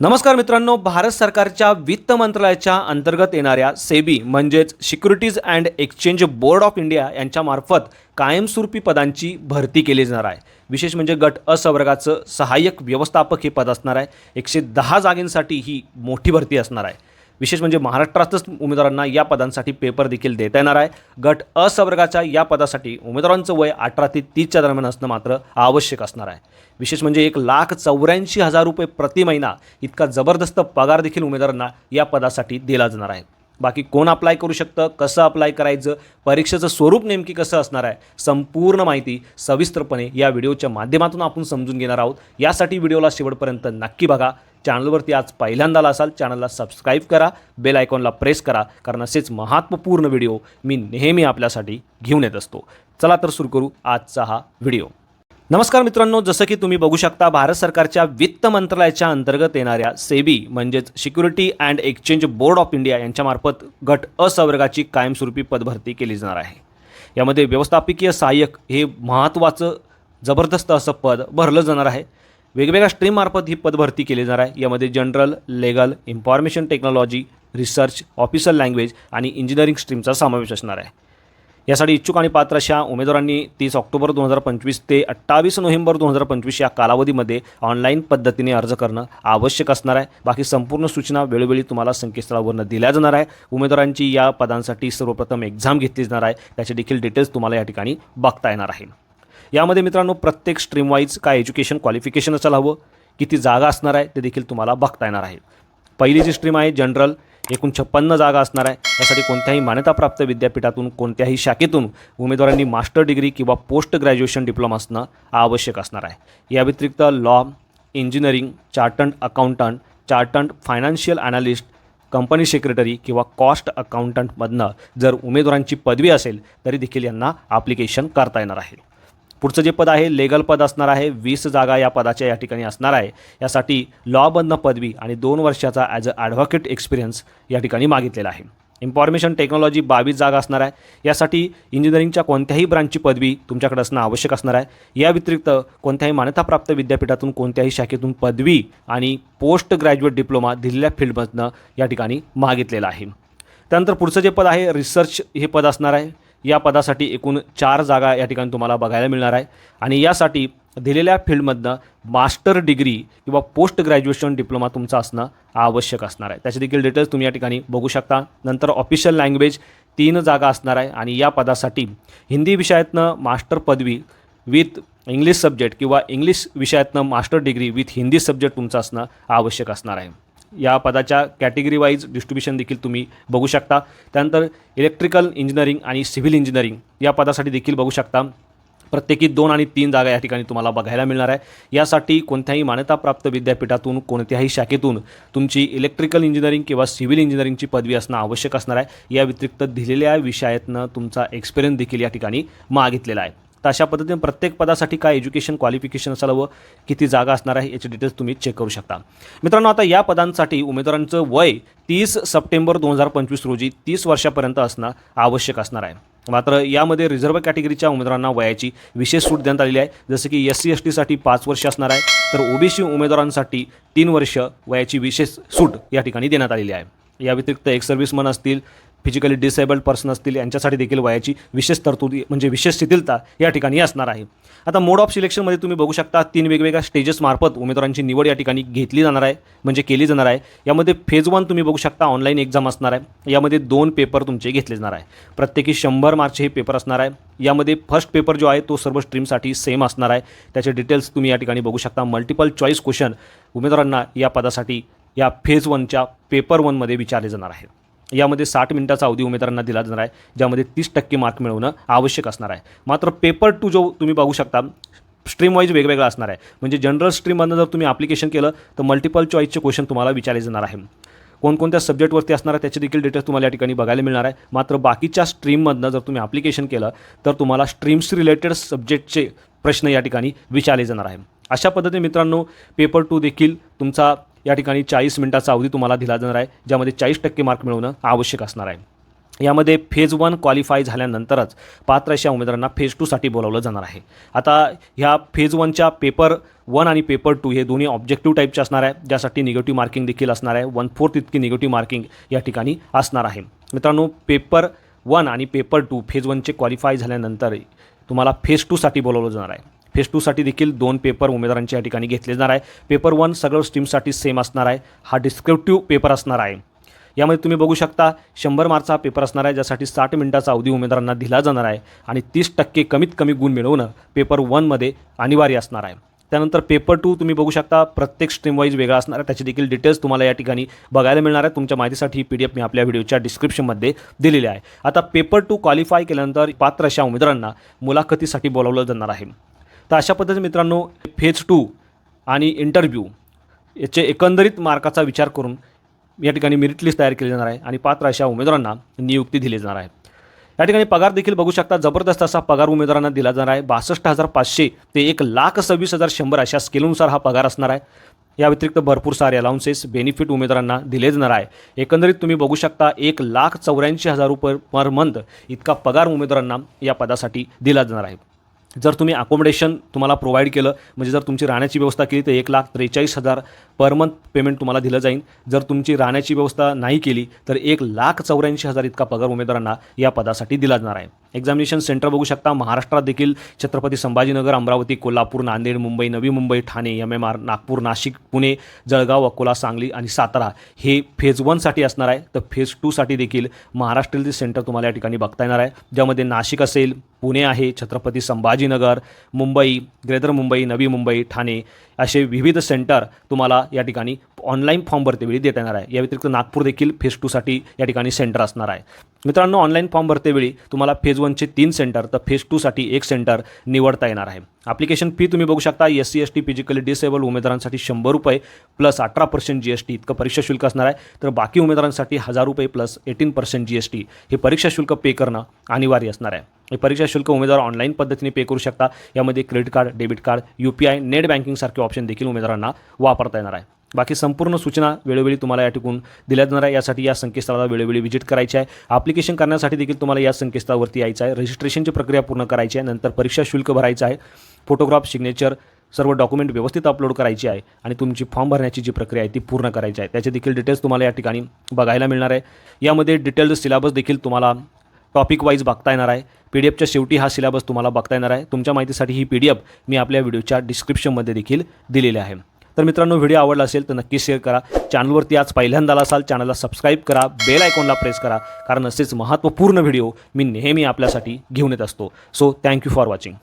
नमस्कार मित्रांनो भारत सरकारच्या वित्त मंत्रालयाच्या अंतर्गत येणाऱ्या सेबी म्हणजेच securities and exchange board of India यांच्यामार्फत कायमस्वरूपी पदांची भरती केली जाणार आहे. विशेष म्हणजे गट असवर्गाचं सहाय्यक व्यवस्थापक हे पद असणार आहे. एकशे दहा जागेंसाठी ही मोठी भरती असणार आहे. विशेष म्हणजे महाराष्ट्रातच उमेदवारांना या पदांसाठी पेपर देखील देता येणार आहे. गट असवर्गाच्या या पदासाठी उमेदवारांचं वय अठरा ते तीसच्या दरम्यान असणं मात्र आवश्यक असणार आहे. विशेष म्हणजे एक लाख चौऱ्याऐंशी हजार रुपये प्रति महिना इतका जबरदस्त पगार देखील उमेदवारांना या पदासाठी दिला जाणार आहे. बाकी कोण अप्लाय करू शकतं कसं अप्लाय करायचं परीक्षेचं स्वरूप नेमकी कसं असणार आहे संपूर्ण माहिती सविस्तरपणे या व्हिडिओच्या माध्यमातून आपण समजून घेणार आहोत. यासाठी व्हिडिओला शेवटपर्यंत नक्की बघा. चॅनलवरती आज पहिल्यांदाला असाल चॅनलला सबस्क्राईब करा बेल आयकॉनला प्रेस करा कारण असेच महत्त्वपूर्ण व्हिडिओ मी नेहमी आपल्यासाठी घेऊन येत असतो. चला तर सुरू करू आजचा हा व्हिडिओ नमस्कार मित्रांनो जसं की तुम्ही बघू शकता भारत सरकारच्या वित्त मंत्रालयाच्या अंतर्गत येणाऱ्या सेबी म्हणजेच security and exchange board of India यांच्यामार्फत गट अ संवर्गाची कायमस्वरूपी पदभरती केली जाणार आहे. यामध्ये व्यवस्थापकीय सहाय्यक हे महत्त्वाचं जबरदस्त असं पद भरलं जाणार आहे. वेगवेगळ्या स्ट्रीममार्फत ही पदभरती केली जाणार आहे. यामध्ये general legal information technology research officer language आणि इंजिनिअरिंग स्ट्रीमचा समावेश असणार आहे. यासाठी इच्छुक आणि पात्र अशा उमेदवारांनी तीस ऑक्टोबर दोन हजार पंचवीस ते अठ्ठावीस नोव्हेंबर दोन हजार पंचवीस या कालावधीमध्ये ऑनलाईन पद्धतीने अर्ज करणं आवश्यक असणार आहे. बाकी संपूर्ण सूचना वेळोवेळी तुम्हाला संकेतस्थळावरनं दिल्या जाणार आहे. उमेदवारांची या पदांसाठी सर्वप्रथम एक्झाम घेतली जाणार आहे. त्याचे देखील डिटेल्स तुम्हाला या ठिकाणी बघता येणार आहे. यामध्ये मित्रांनो प्रत्येक स्ट्रीमवाईज काय एज्युकेशन क्वालिफिकेशन असायला हवं किती जागा असणार आहे ते देखील तुम्हाला बघता येणार आहे. पहिली जी स्ट्रीम आहे जनरल एकूण छप्पन्न जागा असणार आहे. यासाठी कोणत्याही मान्यताप्राप्त विद्यापीठातून कोणत्याही शाखेतून उमेदवारांनी मास्टर डिग्री किंवा पोस्ट ग्रॅज्युएशन डिप्लोमा असणं आवश्यक असणार आहे. या व्यतिरिक्त law engineering chartered accountant chartered financial analyst company secretary किंवा कॉस्ट अकाउंटंटमधनं जर उमेदवारांची पदवी असेल तरी देखील यांना ॲप्लिकेशन करता येणार आहे. पुढचं जे पद आहे लेगल पद असणार आहे वीस जागा या पदाच्या या ठिकाणी असणार आहे. यासाठी लॉबंद पदवी आणि दोन वर्षाचा ॲज अ ॲडव्होकेट एक्सपिरियन्स या ठिकाणी मागितलेला आहे. इन्फॉर्मेशन टेक्नॉलॉजी बावीस जागा असणार आहे. यासाठी इंजिनिअरिंगच्या कोणत्याही ब्रांचची पदवी तुमच्याकडे असणं आवश्यक असणार आहे. या व्यतिरिक्त कोणत्याही मान्यताप्राप्त विद्यापीठातून कोणत्याही शाखेतून पदवी आणि पोस्ट ग्रॅज्युएट डिप्लोमा दिलेल्या फील्डमधनं या ठिकाणी मागितलेलं आहे. त्यानंतर पुढचं जे पद आहे रिसर्च हे पद असणार आहे. या पदासाठी एकूण चार जागा या ठिकाणी तुम्हाला बघायला मिळणार आहे. आणि यासाठी दिलेल्या फील्डमधनं मास्टर डिग्री किंवा पोस्ट ग्रॅज्युएशन डिप्लोमा तुमचा असणं आवश्यक असणार आहे. त्याचे देखील डिटेल्स तुम्ही या ठिकाणी बघू शकता. नंतर ऑफिशियल लँग्वेज तीन जागा असणार आहे आणि या पदासाठी हिंदी विषयातनं मास्टर पदवी विथ इंग्लिश सब्जेक्ट किंवा English विषयातनं master degree with Hindi subject तुमचं असणं आवश्यक असणार आहे. या पदाच्या कॅटेगरी वाईज डिस्ट्रीब्युशन देखील तुम्ही बघू शकता. त्यानंतर इलेक्ट्रिकल इंजिनिअरिंग आणि सिव्हिल इंजिनिअरिंग या पदासाठी देखील बघू शकता. प्रत्येकी दोन आणि तीन जागा या ठिकाणी तुम्हाला बघायला मिळणार आहे. यासाठी कोणत्याही मान्यताप्राप्त विद्यापीठातून कोणत्याही शाखेतून तुमची इलेक्ट्रिकल इंजिनिअरिंग किंवा सिव्हिल इंजिनिअरिंगची पदवी असणं आवश्यक असणार आहे. या व्यतिरिक्त दिलेल्या विषयातनं तुमचा एक्सपिरियन्स देखील या ठिकाणी मागितलेला आहे. तर अशा पद्धतीने प्रत्येक पदासाठी काय एज्युकेशन क्वालिफिकेशन असायला किती जागा असणार आहे याचे डिटेल्स तुम्ही चेक करू शकता. मित्रांनो आता या पदांसाठी उमेदवारांचं वय तीस सप्टेंबर दोन हजार पंचवीस रोजी तीस वर्षापर्यंत असणं आवश्यक असणार आहे. मात्र यामध्ये रिझर्व्ह कॅटेगरीच्या उमेदवारांना वयाची विशेष सूट देण्यात आलेली आहे. जसं की एस सी एस टीसाठी पाच वर्ष असणार आहे तर ओबीसी उमेदवारांसाठी तीन वर्ष वयाची विशेष सूट या ठिकाणी देण्यात आलेली आहे. या व्यतिरिक्त एक सर्व्हिसमन असतील फिजिकली डिसेबल्ड पर्सन असतील यांच्यासाठी देखील वयाची विशेष तरतुदी म्हणजे विशेष शिथिलता या ठिकाणी असणार आहे. आता मोड ऑफ सिलेक्शनमध्ये तुम्ही बघू शकता तीन वेगवेगळ्या स्टेजेसमार्फत उमेदवारांची निवड या ठिकाणी घेतली जाणार आहे म्हणजे केली जाणार आहे. यामध्ये फेज वन तुम्ही बघू शकता ऑनलाईन एक्झाम असणार आहे. यामध्ये दोन पेपर तुमचे घेतले जाणार आहे. प्रत्येकी शंभर मार्कचे हे पेपर असणार आहे. यामध्ये फर्स्ट पेपर जो आहे तो सर्व स्ट्रीमसाठी सेम असणार आहे. त्याचे डिटेल्स तुम्ही या ठिकाणी बघू शकता. मल्टिपल चॉईस क्वेश्चन उमेदवारांना या पदासाठी या फेज वनच्या पेपर वनमध्ये विचारले जाणार आहे. यामध्ये साठ मिनिटाचा अवधी उमेदवारांना दिला जाणार आहे ज्यामध्ये तीस टक्के मार्क मिळवणं आवश्यक असणार आहे. मात्र पेपर टू जो तुम्ही बघू शकता स्ट्रीम वाईज वेगवेगळा असणार आहे. म्हणजे जनरल स्ट्रीममधनं जर तुम्ही ॲप्लिकेशन केलं तर मल्टिपल चॉईसचे क्वेश्चन तुम्हाला विचारले जाणार आहे. कोणकोणत्या सब्जेक्टवरती असणार आहे त्याचे देखील डिटेल्स तुम्हाला या ठिकाणी बघायला मिळणार आहे. मात्र बाकीच्या स्ट्रीममधनं जर तुम्ही ॲप्लिकेशन केलं तर तुम्हाला स्ट्रीम्स रिलेटेड सब्जेक्टचे प्रश्न या ठिकाणी विचारले जाणार आहे. अशा पद्धतीने मित्रांनो पेपर टू देखील तुमचा या ठिकाणी चाळीस मिनिटाचा अवधी तुम्हाला दिला जाणार आहे ज्यामध्ये चाळीस टक्के मार्क मिळवणं आवश्यक असणार आहे. यामध्ये फेज वन क्वालिफाय झाल्यानंतरच पात्र अशा उमेदवारांना फेज टूसाठी बोलावलं जाणार आहे. आता ह्या फेज वनच्या पेपर वन आणि पेपर टू हे दोन्ही ऑब्जेक्टिव्ह टाईपचे असणार आहे ज्यासाठी निगेटिव्ह मार्किंग देखील असणार आहे वन फोर्थ इतकी निगेटिव्ह मार्किंग या ठिकाणी असणार आहे. मित्रांनो पेपर वन आणि पेपर टू फेज वनचे क्वालिफाय झाल्यानंतर तुम्हाला फेज टूसाठी बोलावलं जाणार आहे. फेज टूसाठी देखील दोन पेपर उमेदवारांच्या या ठिकाणी घेतले जाणार आहे. पेपर वन सगळं स्ट्रीमसाठी सेम असणार आहे. हा डिस्क्रिप्टिव्ह पेपर असणार आहे. यामध्ये तुम्ही बघू शकता शंभर मार्कचा पेपर असणार आहे ज्यासाठी साठ मिनिटाचा अवधी उमेदवारांना दिला जाणार आहे आणि तीस टक्के कमीत कमी गुण मिळवणं पेपर वनमध्ये अनिवार्य असणार आहे. त्यानंतर पेपर टू तुम्ही बघू शकता प्रत्येक स्ट्रीमवाईज वेगळा असणार आहे. त्याची देखील डिटेल्स तुम्हाला या ठिकाणी बघायला मिळणार आहे. तुमच्या माहितीसाठी ही पी डी एफ मी आपल्या व्हिडिओच्या डिस्क्रिप्शनमध्ये दिलेली आहे. आता पेपर टू क्वालिफाय केल्यानंतर पात्र अशा उमेदवारांना मुलाखतीसाठी बोलावलं जाणार आहे. तर अशा पद्धतीने मित्रांनो फेज टू आणि इंटरव्ह्यू याचे एकंदरीत मार्काचा विचार करून या ठिकाणी मेरिट लिस्ट तयार केली जाणार आहे आणि पात्र अशा उमेदवारांना नियुक्ती दिली जाणार आहे. या ठिकाणी पगार देखील बघू शकता जबरदस्त असा पगार उमेदवारांना दिला जाणार आहे. बासष्ट हजार पाचशे ते एक लाख सव्वीस हजार शंभर अशा स्केलनुसार हा पगार असणार आहे. या व्यतिरिक्त भरपूर सारे अलाउन्सेस बेनिफिट उमेदवारांना दिले जाणार आहे. एकंदरीत तुम्ही बघू शकता एक लाख चौऱ्याऐंशी हजार रुपये पर मंथ इतका पगार उमेदवारांना या पदासाठी दिला जाणार आहे. जर तुम्ही अकोमोडेशन तुम्हाला प्रोव्हाइड केलं म्हणजे जर तुमची राहण्याची व्यवस्था केली तर एक लाख त्रेचाळीस हजार पर मंथ पेमेंट तुम्हाला दिलं जाईल. जर तुमची राहण्याची व्यवस्था नाही केली तर एक लाख चौऱ्याऐंशी हजार इतका पगार उमेदवारांना या पदासाठी दिला जाणार आहे. एक्झामिनेशन सेंटर बघू शकता. महाराष्ट्रात देखील Chhatrapati Sambhajinagar Amravati Kolhapur Nanded Mumbai Navi Mumbai Thane M M R Nagpur Nashik Pune Jalgaon Akola Sangli आणि सातारा हे फेज वनसाठी असणार आहे. तर फेज टूसाठी देखील महाराष्ट्रातील सेंटर तुम्हाला या ठिकाणी बघता येणार आहे. ज्यामध्ये नाशिक असेल पुणे आहे छत्रपती संभाजीनगर मुंबई ग्रेटर मुंबई नवी मुंबई ठाणे असे विविध सेंटर तुम्हाला या ठिकाणी ऑनलाईन फॉर्म भरतेवेळी देता येणार आहे. या व्यतिरिक्त नागपूर देखील फेज टूसाठी या ठिकाणी सेंटर असणार आहे. मित्रांनो ऑनलाईन फॉर्म भरतेवेळी तुम्हाला फेज वनचे तीन सेंटर तर फेज टूसाठी एक सेंटर निवडता येणार आहे. ॲप्लिकेशन फी तुम्ही बघू शकता. S C S T physically disable उमेदवारांसाठी शंभर रुपये प्लस अठरा पर्सेंट जी एस टी इतकं परीक्षा शुल्क असणार आहे. तर बाकी उमेदवारांसाठी हजार रुपये plus eighteen percent G S T हे परीक्षा शुल्क पे करणं अनिवार्य असणार आहे. हे परीक्षा शुल्क उमेदवार ऑनलाईन पद्धतीने पे करू शकता. यामध्ये credit card debit card U P I net बँकिंगसारखे option देखील उमेदवारांना वापरता येणार आहे. बाकी संपूर्ण सूचना वेळोवेळी तुम्हाला या ठिकून दिल्या जाणार आहे. यासाठी या संकेतस्थळाला वेळोवेळी व्हिजिट करायची आहे. ॲप्लिकेशन करण्यासाठी देखील तुम्हाला या संकेतस्थळावरती यायचं आहे. रजिस्ट्रेशनची प्रक्रिया पूर्ण करायची आहे. नंतर परीक्षा शुल्क भरायचं आहे. फोटोग्राफ सिग्नेचर सर्व डॉक्युमेंट व्यवस्थित अपलोड करायची आहे आणि तुमची फॉर्म भरण्याची जी प्रक्रिया आहे ती पूर्ण करायची आहे. त्याचे देखील डिटेल्स तुम्हाला या ठिकाणी बघायला मिळणार आहे. यामध्ये डिटेल्ड सिलेबस देखील तुम्हाला टॉपिक वाईज बघता येणार आहे. पी डी एफच्या शेवटी हा सिलेबस तुम्हाला बघता येणार आहे. तुमच्या माहितीसाठी ही पी डी एफ मी आपल्या व्हिडिओच्या डिस्क्रिप्शनमध्ये देखील दिलेली आहे. तर मित्रांनो व्हिडिओ आवडला असेल तर नक्की शेअर करा. चॅनलवरती आज पहिल्यांदा असाल चॅनलला सबस्क्राईब करा. बेल आयकॉनला प्रेस करा. कारण असेच महत्त्वपूर्ण व्हिडिओ मी नेहमी आपल्यासाठी घेऊन येत असतो. So thank you for watching